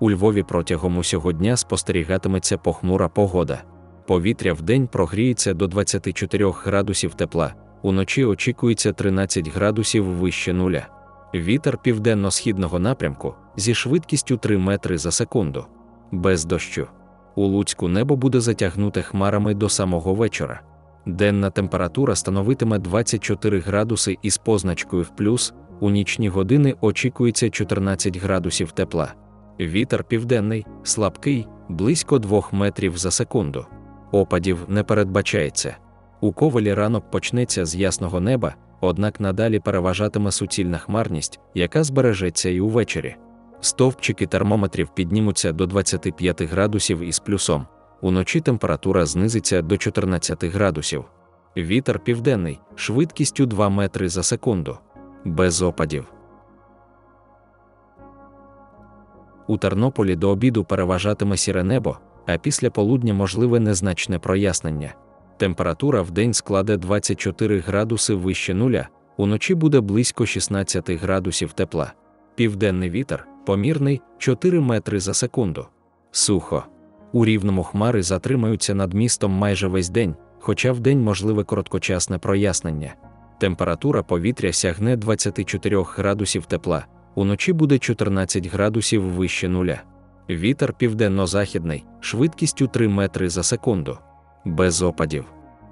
У Львові протягом усього дня спостерігатиметься похмура погода. Повітря вдень прогріється до 24 градусів тепла, уночі очікується 13 градусів вище нуля. Вітер південно-східного напрямку зі швидкістю 3 метри за секунду. Без дощу. У Луцьку небо буде затягнуте хмарами до самого вечора. Денна температура становитиме 24 градуси із позначкою в плюс, у нічні години очікується 14 градусів тепла. Вітер південний, слабкий, близько 2 метрів за секунду. Опадів не передбачається. У ковалі ранок почнеться з ясного неба, однак надалі переважатиме суцільна хмарність, яка збережеться і увечері. Стовпчики термометрів піднімуться до 25 градусів із плюсом. Уночі температура знизиться до 14 градусів. Вітер південний, швидкістю 2 метри за секунду. Без опадів. У Тернополі до обіду переважатиме сіре небо, а після полудня можливе незначне прояснення. Температура в день складе 24 градуси вище нуля, уночі буде близько 16 градусів тепла. Південний вітер помірний 4 метри за секунду. Сухо. У рівному хмари затримаються над містом майже весь день, хоча вдень можливе короткочасне прояснення. Температура повітря сягне 24 градусів тепла, уночі буде 14 градусів вище нуля. Вітер південно-західний, швидкістю 3 метри за секунду. Без опадів.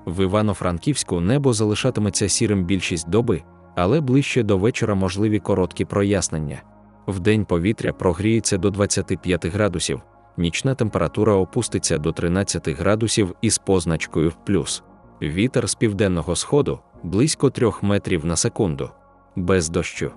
В Івано-Франківську небо залишатиметься сірим більшість доби, але ближче до вечора можливі короткі прояснення. Вдень повітря прогріється до 25 градусів, нічна температура опуститься до 13 градусів із позначкою в плюс. Вітер з південного сходу близько 3 метрів на секунду. Без дощу.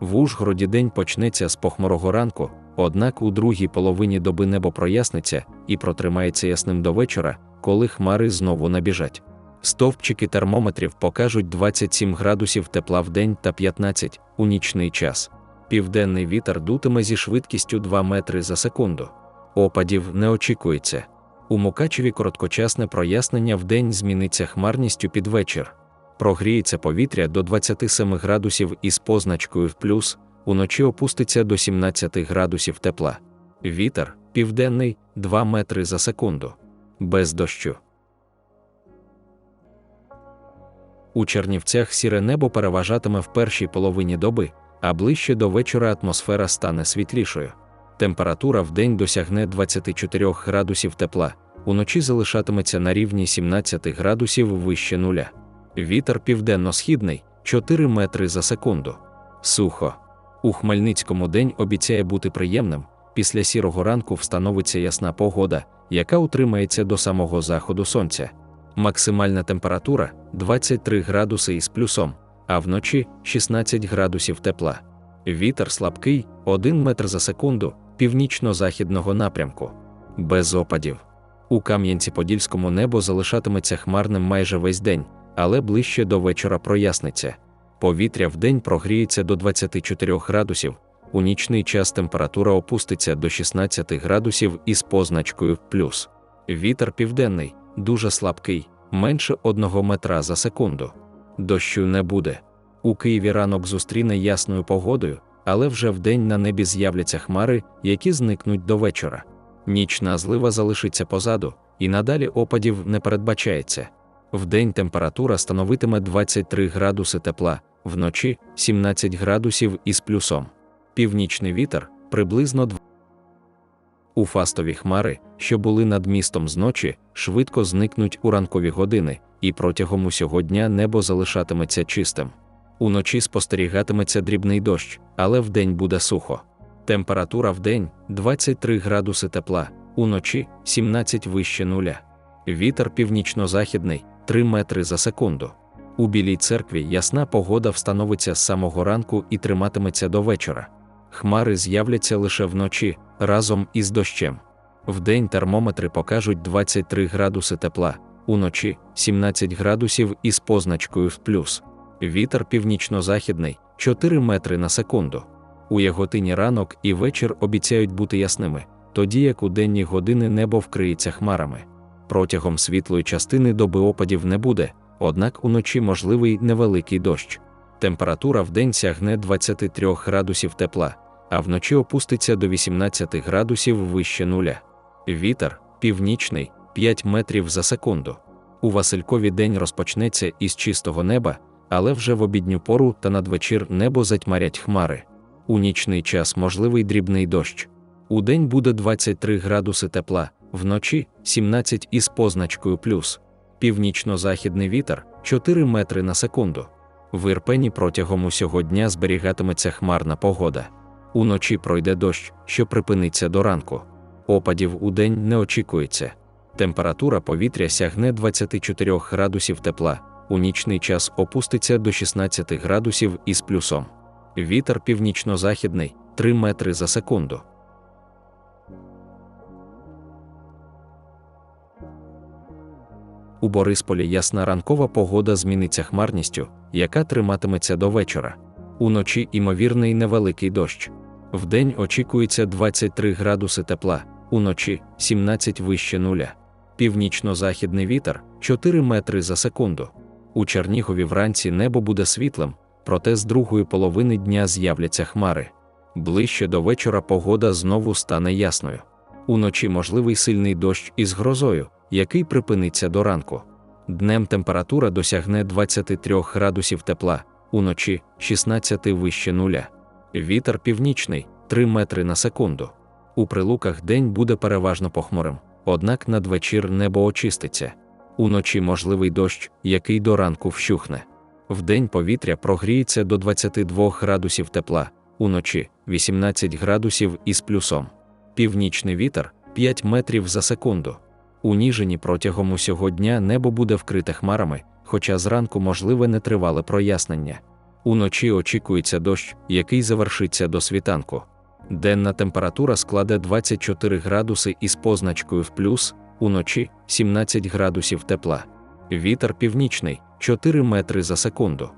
В Ужгороді день почнеться з похмурого ранку, однак у другій половині доби небо проясниться і протримається ясним до вечора, коли хмари знову набіжать. Стовпчики термометрів покажуть 27 градусів тепла в день та 15 у нічний час. Південний вітер дутиме зі швидкістю 2 метри за секунду. Опадів не очікується. У Мукачеві короткочасне прояснення в день зміниться хмарністю під вечір. Прогріється повітря до 27 градусів із позначкою в плюс, уночі опуститься до 17 градусів тепла. Вітер південний 2 метри за секунду. Без дощу. У Чернівцях сіре небо переважатиме в першій половині доби, а ближче до вечора атмосфера стане світлішою. Температура в день досягне 24 градусів тепла, уночі залишатиметься на рівні 17 градусів вище нуля. Вітер південно-східний 4 метри за секунду. Сухо. У Хмельницькому день обіцяє бути приємним. Після сірого ранку встановиться ясна погода, яка утримається до самого заходу сонця. Максимальна температура 23 градуси із плюсом, а вночі 16 градусів тепла. Вітер слабкий 1 метр за секунду північно-західного напрямку. Без опадів. У Кам'янці-Подільському небо залишатиметься хмарним майже весь день, але ближче до вечора проясниться. Повітря вдень прогріється до 24 градусів, у нічний час температура опуститься до 16 градусів із позначкою плюс. Вітер південний, дуже слабкий, менше 1 метра за секунду. Дощу не буде. У Києві ранок зустріне ясною погодою, але вже вдень на небі з'являться хмари, які зникнуть до вечора. Нічна злива залишиться позаду, і надалі опадів не передбачається. Вдень температура становитиме 23 градуси тепла, вночі 17 градусів із плюсом. Північний вітер приблизно 2. У фастові хмари, що були над містом зночі, швидко зникнуть у ранкові години, і протягом усього дня небо залишатиметься чистим. Уночі спостерігатиметься дрібний дощ, але вдень буде сухо. Температура вдень 23 градуси тепла, уночі 17 вище нуля. Вітер північно-західний 3 метри за секунду. У Білій церкві ясна погода встановиться з самого ранку і триматиметься до вечора. Хмари з'являться лише вночі разом із дощем. Вдень термометри покажуть 23 градуси тепла, уночі 17 градусів із позначкою в плюс. Вітер північно-західний 4 метри на секунду. У Яготині ранок і вечір обіцяють бути ясними, тоді як у денні години небо вкриється хмарами. Протягом світлої частини доби опадів не буде, однак уночі можливий невеликий дощ. Температура в день сягне 23 градусів тепла, а вночі опуститься до 18 градусів вище нуля. Вітер північний 5 метрів за секунду. У Василькові день розпочнеться із чистого неба, але вже в обідню пору та надвечір небо затьмарять хмари. У нічний час можливий дрібний дощ. У день буде 23 градуси тепла, вночі 17 із позначкою плюс. Північно-західний вітер 4 метри на секунду. В Ірпені протягом усього дня зберігатиметься хмарна погода. Уночі пройде дощ, що припиниться до ранку. Опадів у день не очікується. Температура повітря сягне 24 градусів тепла, у нічний час опуститься до 16 градусів із плюсом. Вітер північно-західний 3 метри за секунду. У Борисполі ясна ранкова погода зміниться хмарністю, яка триматиметься до вечора. Уночі ймовірний невеликий дощ. Вдень очікується 23 градуси тепла, уночі 17 вище нуля. Північно-західний вітер 4 метри за секунду. У Чернігові вранці небо буде світлим, проте з другої половини дня з'являться хмари. Ближче до вечора погода знову стане ясною. Уночі можливий сильний дощ із грозою, який припиниться до ранку. Днем температура досягне 23 градусів тепла, уночі 16 вище нуля. Вітер північний 3 метри на секунду. У прилуках день буде переважно похмурим, однак надвечір небо очиститься. Уночі можливий дощ, який до ранку вщухне. Вдень повітря прогріється до 22 градусів тепла, уночі 18 градусів із плюсом. Північний вітер 5 метрів за секунду. У Ніжині протягом усього дня небо буде вкрите хмарами, хоча зранку можливе нетривале прояснення. Уночі очікується дощ, який завершиться до світанку. Денна температура складе 24 градуси із позначкою в плюс, уночі 17 градусів тепла. Вітер північний 4 метри за секунду.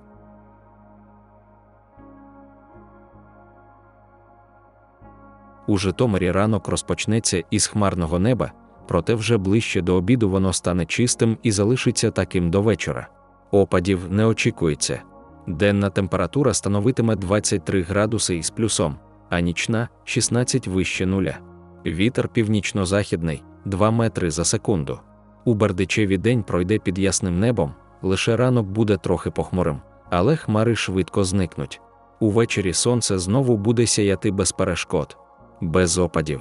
У Житомирі ранок розпочнеться із хмарного неба, проте вже ближче до обіду воно стане чистим і залишиться таким до вечора. Опадів не очікується. Денна температура становитиме 23 градуси із плюсом, а нічна 16 вище нуля. Вітер північно-західний 2 метри за секунду. У Бердичеві день пройде під ясним небом, лише ранок буде трохи похмурим, але хмари швидко зникнуть. Увечері сонце знову буде сяяти без перешкод, без опадів.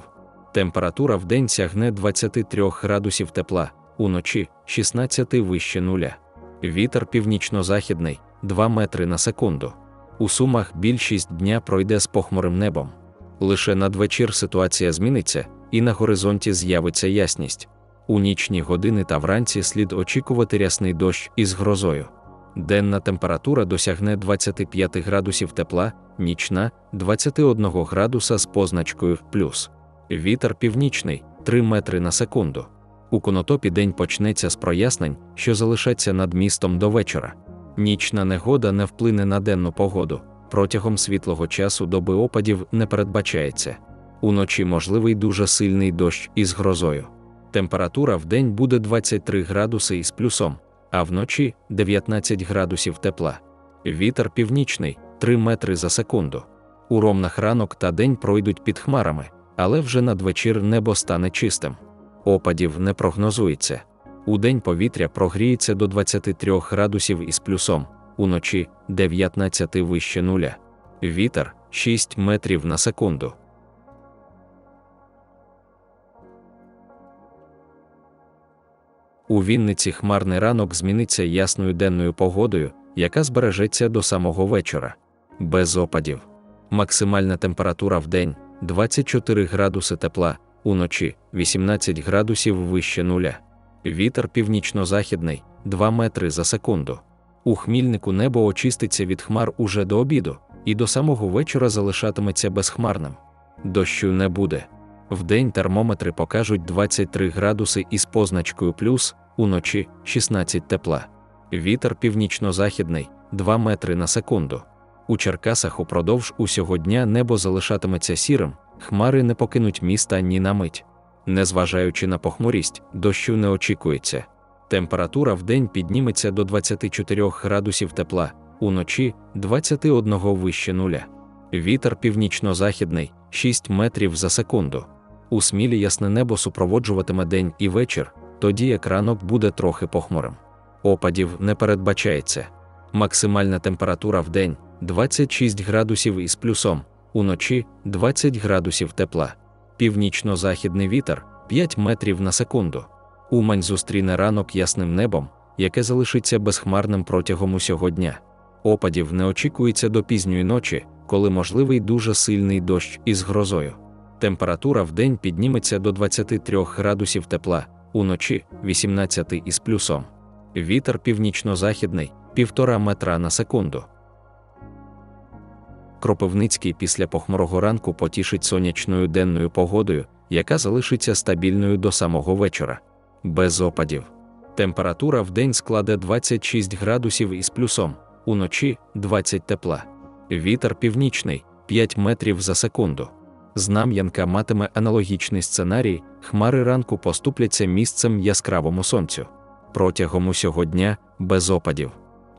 Температура в день сягне 23 градусів тепла, уночі 16 вище нуля. Вітер північно-західний 2 метри на секунду. У сумах більшість дня пройде з похмурим небом. Лише надвечір ситуація зміниться, і на горизонті з'явиться ясність. У нічні години та вранці слід очікувати рясний дощ із грозою. Денна температура досягне 25 градусів тепла, нічна 21 градуса з позначкою плюс. Вітер північний 3 метри на секунду. У конотопі день почнеться з прояснень, що залишаться над містом до вечора. Нічна негода не вплине на денну погоду. Протягом світлого часу доби опадів не передбачається. Уночі можливий дуже сильний дощ із грозою. Температура в день буде 23 градуси із плюсом, а вночі 19 градусів тепла. Вітер північний 3 метри за секунду. У ромнах ранок та день пройдуть під хмарами, але вже надвечір небо стане чистим. Опадів не прогнозується. У день повітря прогріється до 23 градусів із плюсом, уночі 19 вище нуля. Вітер 6 метрів на секунду. У Вінниці хмарний ранок зміниться ясною денною погодою, яка збережеться до самого вечора. Без опадів. Максимальна температура в день 24 градуси тепла, уночі 18 градусів вище нуля. Вітер північно-західний 2 метри за секунду. У хмільнику небо очиститься від хмар уже до обіду, і до самого вечора залишатиметься безхмарним. Дощу не буде. Вдень термометри покажуть 23 градуси із позначкою плюс, уночі 16 тепла. Вітер північно-західний 2 метри на секунду. У Черкасах упродовж усього дня небо залишатиметься сірим, хмари не покинуть міста ні на мить. Незважаючи на похмурість, дощу не очікується. Температура в день підніметься до 24 градусів тепла, уночі 21 вище нуля. Вітер північно-західний 6 метрів за секунду. У смілі ясне небо супроводжуватиме день і вечір, тоді як ранок буде трохи похмурим. Опадів не передбачається. Максимальна температура в день 26 градусів із плюсом, уночі 20 градусів тепла. Північно-західний вітер 5 метрів на секунду. Умань зустріне ранок ясним небом, яке залишиться безхмарним протягом усього дня. Опадів не очікується до пізньої ночі, коли можливий дуже сильний дощ із грозою. Температура в день підніметься до 23 градусів тепла, уночі 18 із плюсом. Вітер північно-західний 1,5 метра на секунду. Кропивницький після похмурого ранку потішить сонячною денною погодою, яка залишиться стабільною до самого вечора. Без опадів. Температура в день складе 26 градусів із плюсом, уночі 20 тепла. Вітер північний 5 метрів за секунду. Знам'янка матиме аналогічний сценарій, хмари ранку поступляться місцем яскравому сонцю. Протягом усього дня без опадів.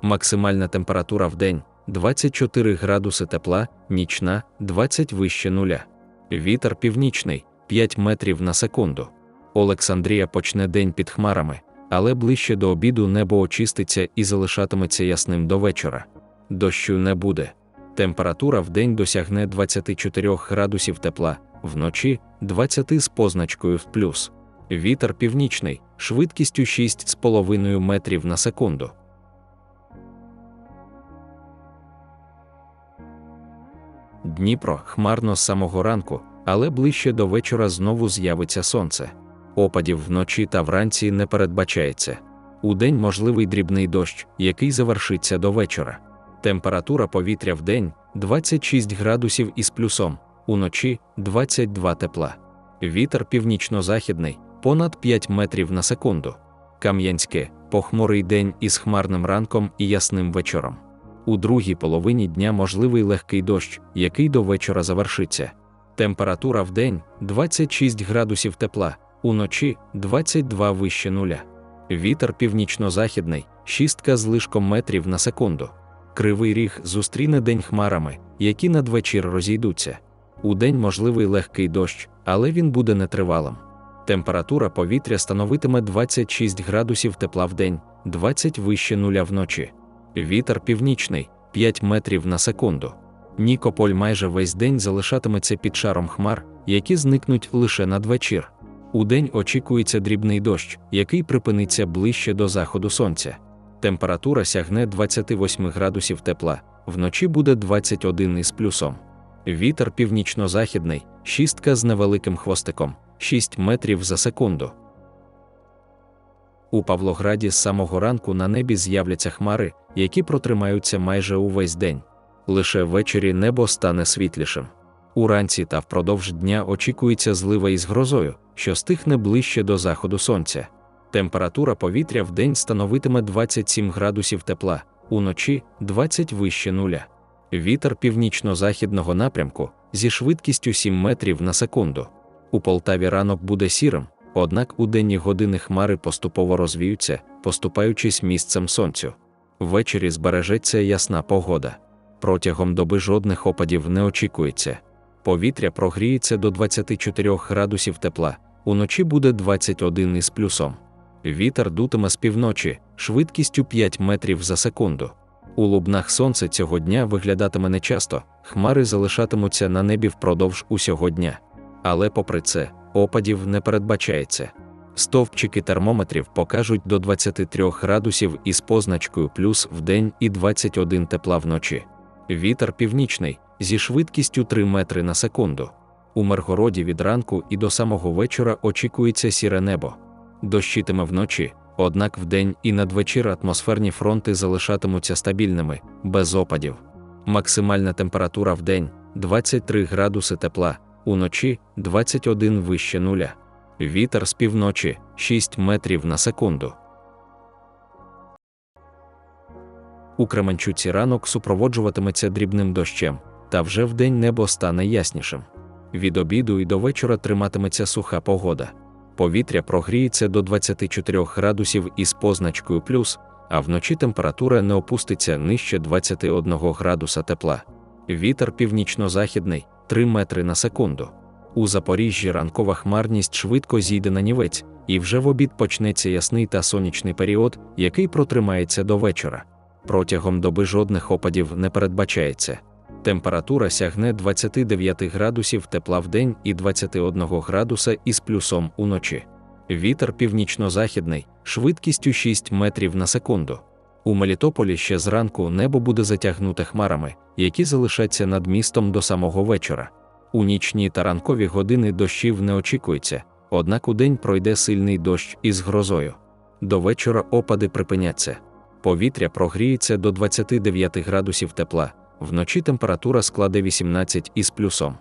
Максимальна температура в день 24 градуси тепла, нічна 20 вище нуля. Вітер північний 5 метрів на секунду. Олександрія почне день під хмарами, але ближче до обіду небо очиститься і залишатиметься ясним до вечора. Дощу не буде. Температура в день досягне 24 градусів тепла, вночі 20 з позначкою в плюс. Вітер північний, швидкістю 6,5 метрів на секунду. Дніпро хмарно з самого ранку, але ближче до вечора знову з'явиться сонце. Опадів вночі та вранці не передбачається. Удень можливий дрібний дощ, який завершиться до вечора. Температура повітря в день 26 градусів із плюсом, уночі 22 тепла. Вітер північно-західний понад 5 метрів на секунду. Кам'янське похмурий день із хмарним ранком і ясним вечором. У другій половині дня можливий легкий дощ, який до вечора завершиться. Температура в день 26 градусів тепла, уночі 22 вище нуля. Вітер північно-західний, шістка з лишком метрів на секунду. Кривий ріг зустріне день хмарами, які надвечір розійдуться. У день можливий легкий дощ, але він буде нетривалим. Температура повітря становитиме 26 градусів тепла в день, 20 вище нуля вночі. Вітер північний 5 метрів на секунду. Нікополь майже весь день залишатиметься під шаром хмар, які зникнуть лише надвечір. Удень очікується дрібний дощ, який припиниться ближче до заходу сонця. Температура сягне 28 градусів тепла, вночі буде 21 із плюсом. Вітер північно-західний, шістка з невеликим хвостиком, 6 метрів за секунду. У Павлограді з самого ранку на небі з'являться хмари, які протримаються майже увесь день. Лише ввечері небо стане світлішим. Уранці та впродовж дня очікується злива із грозою, що стихне ближче до заходу сонця. Температура повітря в день становитиме 27 градусів тепла, уночі 20 вище нуля. Вітер північно-західного напрямку зі швидкістю 7 метрів на секунду. У Полтаві ранок буде сірим, однак у денні години хмари поступово розвіються, поступаючись місцем сонцю. Ввечері збережеться ясна погода. Протягом доби жодних опадів не очікується. Повітря прогріється до 24 градусів тепла, уночі буде 21 із плюсом. Вітер дутиме з півночі, швидкістю 5 метрів за секунду. У лубнах сонце цього дня виглядатиме нечасто, хмари залишатимуться на небі впродовж усього дня. Але, попри це, опадів не передбачається. Стовпчики термометрів покажуть до 23 градусів із позначкою плюс в день і 21 тепла вночі. Вітер північний зі швидкістю 3 метри на секунду. У Миргороді від ранку і до самого вечора очікується сіре небо. Дощитиме вночі, однак вдень і надвечір атмосферні фронти залишатимуться стабільними, без опадів. Максимальна температура в день 23 градуси тепла, уночі 21 вище нуля. Вітер з півночі 6 метрів на секунду. У Кременчуці ранок супроводжуватиметься дрібним дощем, та вже вдень небо стане яснішим. Від обіду і до вечора триматиметься суха погода. Повітря прогріється до 24 градусів із позначкою плюс, а вночі температура не опуститься нижче 21 градуса тепла. Вітер північно-західний 3 метри на секунду. У Запоріжжі ранкова хмарність швидко зійде на нівець, і вже в обід почнеться ясний та сонячний період, який протримається до вечора. Протягом доби жодних опадів не передбачається. Температура сягне 29 градусів тепла в день і 21 градуса із плюсом уночі. Вітер північно-західний, швидкістю 6 метрів на секунду. У Мелітополі ще зранку небо буде затягнуте хмарами, які залишаться над містом до самого вечора. У нічні та ранкові години дощів не очікується, однак у день пройде сильний дощ із грозою. До вечора опади припиняться. Повітря прогріється до 29 градусів тепла, вночі температура складе 18 із плюсом.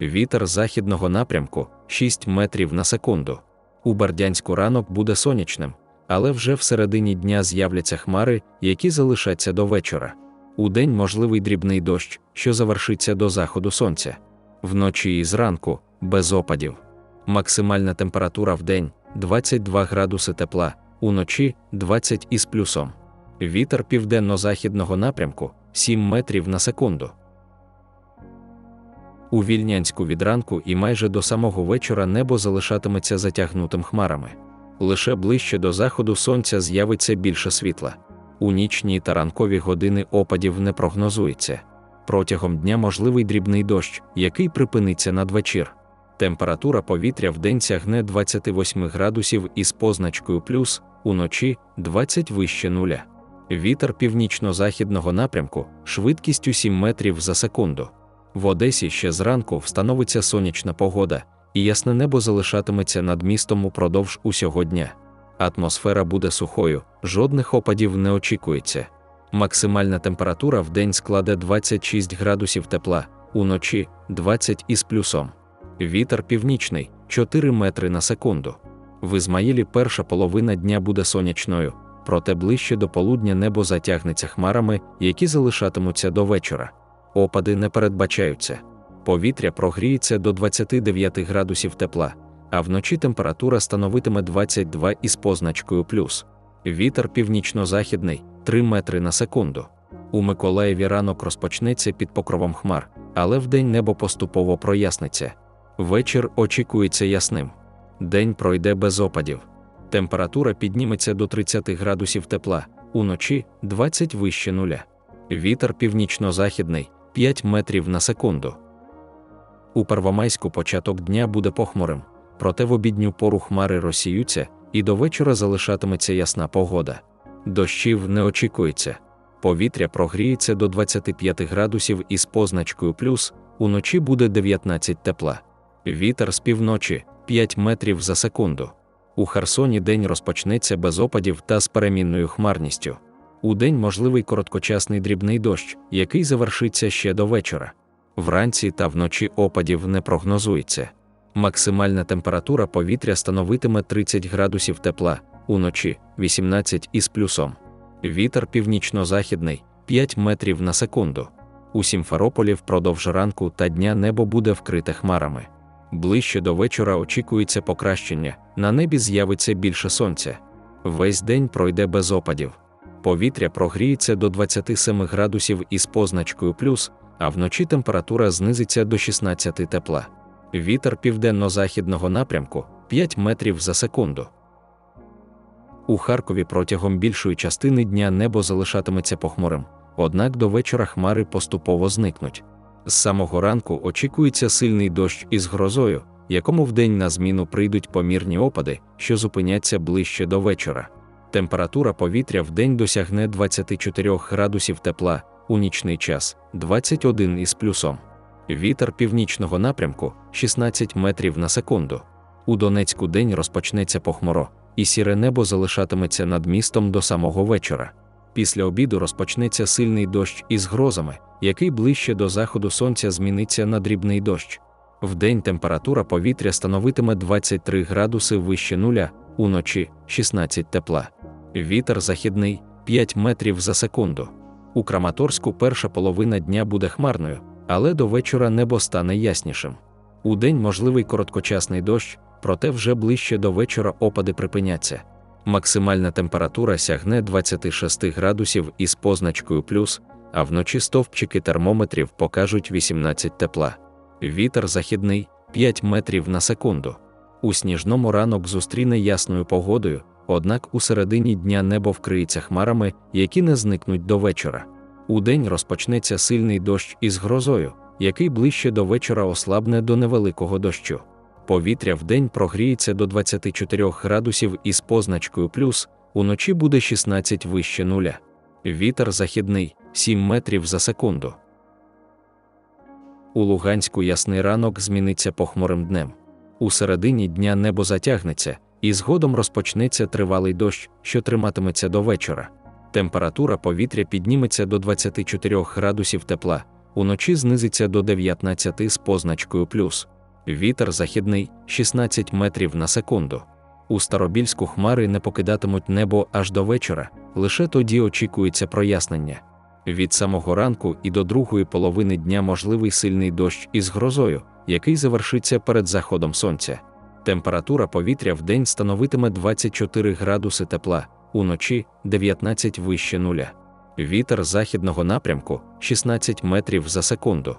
Вітер західного напрямку 6 метрів на секунду. У Бардянську ранок буде сонячним, але вже всередині дня з'являться хмари, які залишаться до вечора. У день можливий дрібний дощ, що завершиться до заходу сонця. Вночі і зранку без опадів. Максимальна температура в день 22 градуси тепла, уночі 20 із плюсом. Вітер південно-західного напрямку 7 метрів на секунду. У вільнянську від ранку і майже до самого вечора небо залишатиметься затягнутим хмарами. Лише ближче до заходу сонця з'явиться більше світла. У нічні та ранкові години опадів не прогнозується. Протягом дня можливий дрібний дощ, який припиниться надвечір. Температура повітря в день сягне 28 градусів із позначкою плюс, уночі 20 вище нуля. Вітер північно-західного напрямку, швидкістю 7 метрів за секунду. В Одесі ще зранку встановиться сонячна погода, і ясне небо залишатиметься над містом упродовж усього дня. Атмосфера буде сухою, жодних опадів не очікується. Максимальна температура в день складе 26 градусів тепла, уночі 20 із плюсом. Вітер північний 4 метри на секунду. В Ізмаїлі перша половина дня буде сонячною, проте ближче до полудня небо затягнеться хмарами, які залишатимуться до вечора. Опади не передбачаються. Повітря прогріється до 29 градусів тепла, а вночі температура становитиме 22 із позначкою плюс. Вітер північно-західний 3 метри на секунду. У Миколаєві ранок розпочнеться під покровом хмар, але вдень небо поступово проясниться. Вечір очікується ясним. День пройде без опадів. Температура підніметься до 30 градусів тепла, уночі 20 вище нуля. Вітер північно-західний 5 метрів на секунду. У Первомайську початок дня буде похмурим, проте в обідню пору хмари розсіються, і до вечора залишатиметься ясна погода. Дощів не очікується. Повітря прогріється до 25 градусів із позначкою плюс, уночі буде 19 тепла. Вітер з півночі 5 метрів за секунду. У Херсоні день розпочнеться без опадів та з перемінною хмарністю. У день можливий короткочасний дрібний дощ, який завершиться ще до вечора. Вранці та вночі опадів не прогнозується. Максимальна температура повітря становитиме 30 градусів тепла, уночі 18 із плюсом. Вітер північно-західний 5 метрів на секунду. У Сімферополі впродовж ранку та дня небо буде вкрите хмарами. Ближче до вечора очікується покращення, на небі з'явиться більше сонця. Весь день пройде без опадів. Повітря прогріється до 27 градусів із позначкою плюс, а вночі температура знизиться до 16 тепла. Вітер південно-західного напрямку 5 метрів за секунду. У Харкові протягом більшої частини дня небо залишатиметься похмурим, однак до вечора хмари поступово зникнуть. З самого ранку очікується сильний дощ із грозою, якому вдень на зміну прийдуть помірні опади, що зупиняться ближче до вечора. Температура повітря вдень досягне 24 градусів тепла, у нічний час 21 із плюсом. Вітер північного напрямку 16 метрів на секунду. У Донецьку день розпочнеться похмуро, і сіре небо залишатиметься над містом до самого вечора. Після обіду розпочнеться сильний дощ із грозами, який ближче до заходу сонця зміниться на дрібний дощ. Вдень температура повітря становитиме 23 градуси вище нуля, уночі 16 тепла. Вітер західний 5 метрів за секунду. У Краматорську перша половина дня буде хмарною, але до вечора небо стане яснішим. У день можливий короткочасний дощ, проте вже ближче до вечора опади припиняться. Максимальна температура сягне 26 градусів із позначкою плюс, а вночі стовпчики термометрів покажуть 18 тепла. Вітер західний 5 метрів на секунду. У сніжному ранок зустріне ясною погодою, однак у середині дня небо вкриється хмарами, які не зникнуть до вечора. Удень розпочнеться сильний дощ із грозою, який ближче до вечора ослабне до невеликого дощу. Повітря вдень прогріється до 24 градусів із позначкою плюс, уночі буде 16 вище нуля. Вітер західний 7 метрів за секунду. У Луганську ясний ранок зміниться похмурим днем. У середині дня небо затягнеться, і згодом розпочнеться тривалий дощ, що триматиметься до вечора. Температура повітря підніметься до 24 градусів тепла, уночі знизиться до 19 з позначкою плюс. Вітер західний 16 метрів на секунду. У Старобільську хмари не покидатимуть небо аж до вечора, лише тоді очікується прояснення. Від самого ранку і до другої половини дня можливий сильний дощ із грозою, який завершиться перед заходом сонця. Температура повітря в день становитиме 24 градуси тепла, уночі 19 вище нуля. Вітер західного напрямку 16 метрів за секунду.